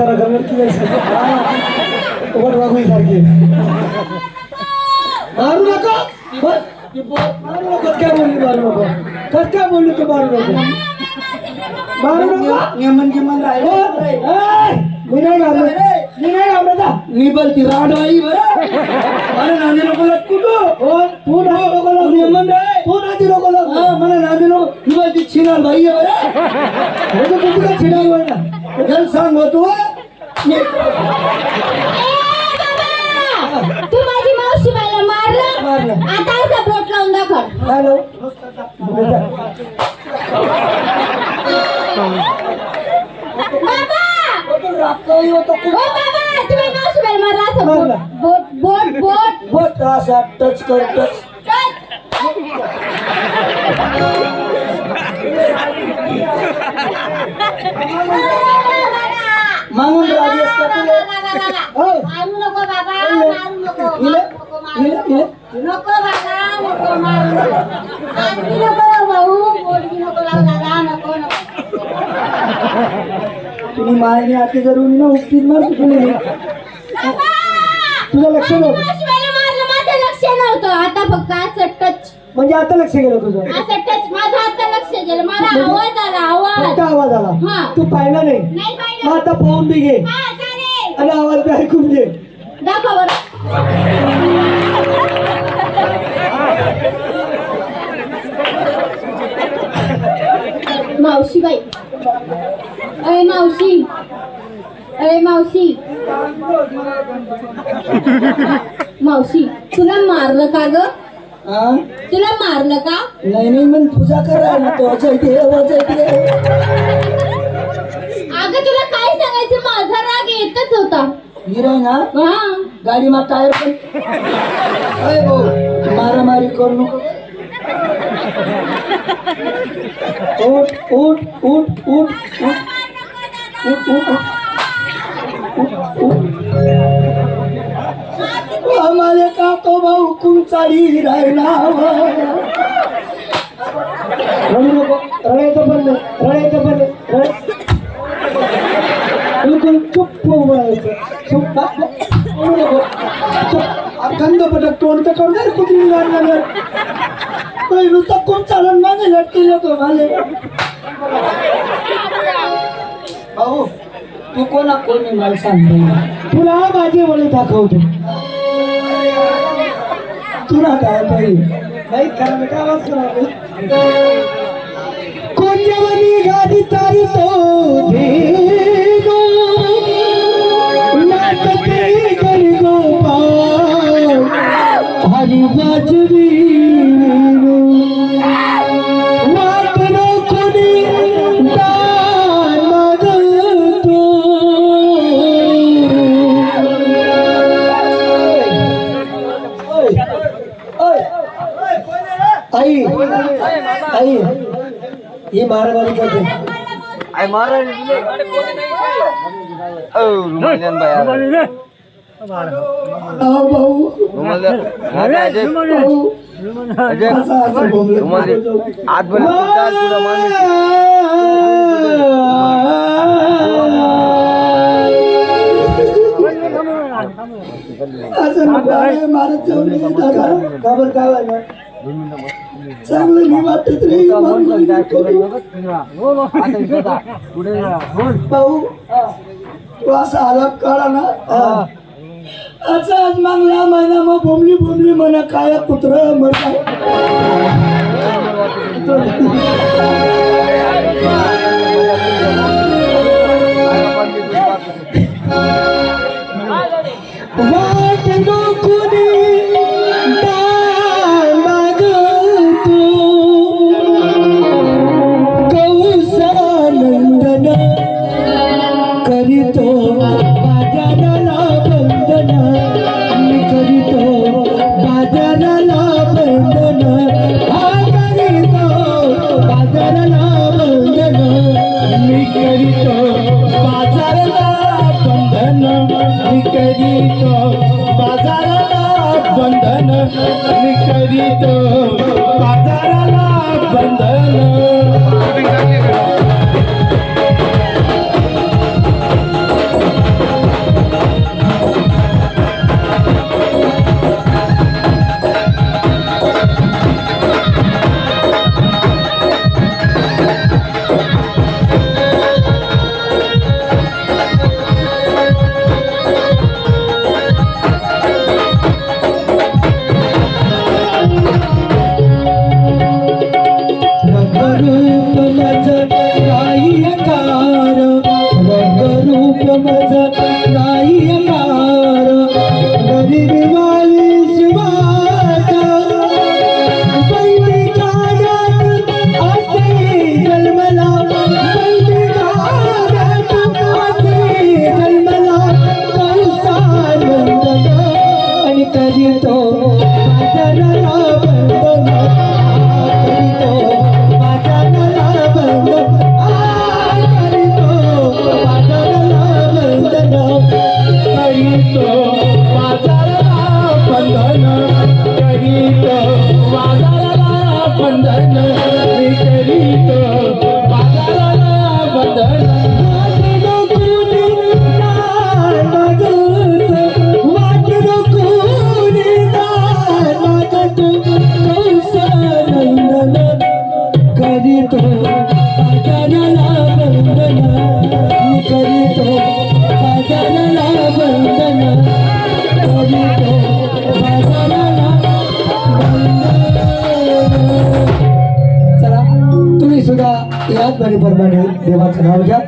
তারা গানের কি আছে ওবার রাগই থাকি মারু নাকো মারু নাকো কেন বলি মারু নাকো কাকা বলি তো মারু নাকো মারু নাকো নিয়মন কি মন রাই ও এই বুঝাই না রে নিনাই আমরা দা নিবল তি রাড আই বরে মানে নাজি নকো কুটু ও তু না নকো নিয়মন রে তু নাজি নকো হ্যাঁ মানে নাজি নকো নিবল তি ছিনার ভাই বরে ও তো কুটু ছিনার ভাই না গেল সাং হতো तू माझी मावशी बाईला मारलं मारलं. आता असा बोट लावून दाखव हॅलो बाबा बाबा तुम्ही मावशी बाईला मारलं असं मारलं. बोट बोट बोट बोट बोट असा टच कर टच मारू नको बाबा मारू नको इले नको मारू इले इले. नको बाबा नको मारू नको. लावू भाऊ बोलगी नको लावू दादा नको नको. तुम्ही मायने आते जरूर ना उपटीत मार बाबा! तुझं लक्ष नव्हतं मारलं माझं लक्ष नव्हतं. आता फक्त असं टच म्हणजे आता लक्ष गेलं तुझं. असं टच माझं आता लक्ष गेलं. मला आवाज आला. आवाज फक्त आवाज आला. हा. तू पाहिला नाही? नाही मग पाहिलं आता पाहून बी घे. हा चालेल. आणि आवाज बी ऐकून घे. दाखव बरं. मावशी बाई अरे मावशी. अरे मावशी. मावशी तुला मारलं का ग? तुला मारलं का? नाही नाही मग पूजा करायला तो अजय देव अजय देव अगं तुला काय सांगायचं? माझा राग येतच होता. हिरा ना? हा. गाडी मा टायर पण. अय भाऊ मारामारी करू नको. उठ उठ उठ उठ उठ उठ उठ. आम्हाला का तो भाऊ कुंचाळी राहिला रडू नको रडायचं बंद रडायचं बंद बिलकुल चुप्प उभं राहायचं. चुप बा- नको. चुप. पटक तोंड तर करू दे कुत्री लागलं नुसतं कोण चालून माझे लटके येतो माझे भाऊ तू कोणा कोणी मला सांगतो तुला माझे वडील दाखवतो. तुला काय पाहिजे? नाही खरं बेटा आवाज करा कोणत्या गाडी तारी तो आई आई ही मारामारी करते आई मारा भाऊ. आत असं मारत जाऊ नये दादा काय चांगलं वाटत रे भाऊ तू असा आला काढा ना. असं आज मागला महिना मग बोंबली बोंबली म्हणा काय कुत्र म्हणा બંધન કરી દો પાતાળા બંધન i Nandana वंदन चला देवाचं नाव घ्या.